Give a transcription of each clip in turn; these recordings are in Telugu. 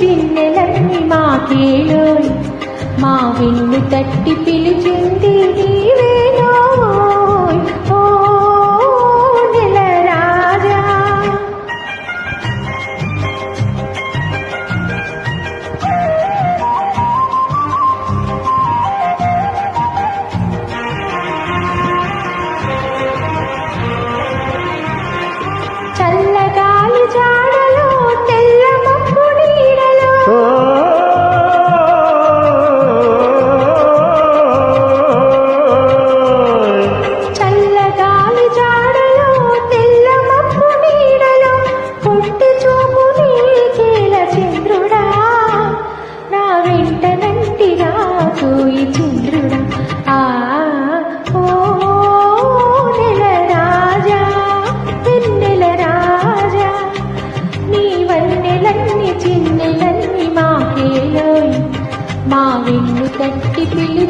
చిన్నెలన్ని మాకేలోయ్ మా విన్ను తట్టి పిలిచింది నీవే. వన్నెలన్ని చిన్నెలన్ని మాకేలోయ్. మా వెన్ను తట్టి పిలిచింది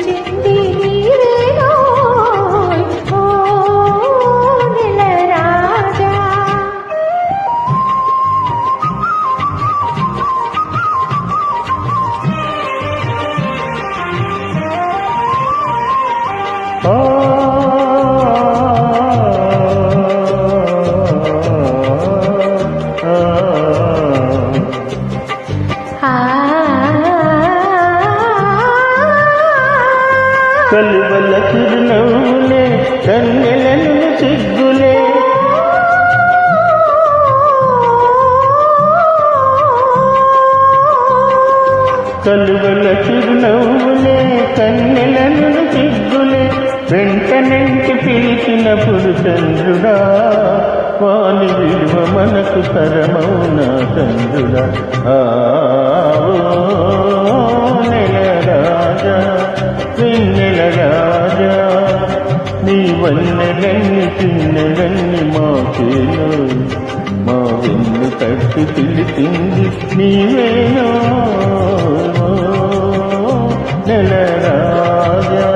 కలువల చిరునవ్వులే కన్నెలను సిగ్గులే. కలువల చిరునవ్వులే కన్నెలను సిగ్గులే. వెంటనంటి పిలిచినప్పుడు చంద్రుడా వాణి విలువ మనకు తరమౌన చంద్రుడా. నీ వన్నెలన్ని చిన్నెలన్ని మాకేలో మా వెన్ను తట్టి పిలిచింది నీవేనో? నెల రాజా.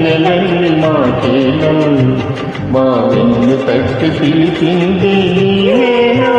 ఇవన్నెలన్ని మాకేనా మా వెన్ను తట్టి పిలిచింది నేనా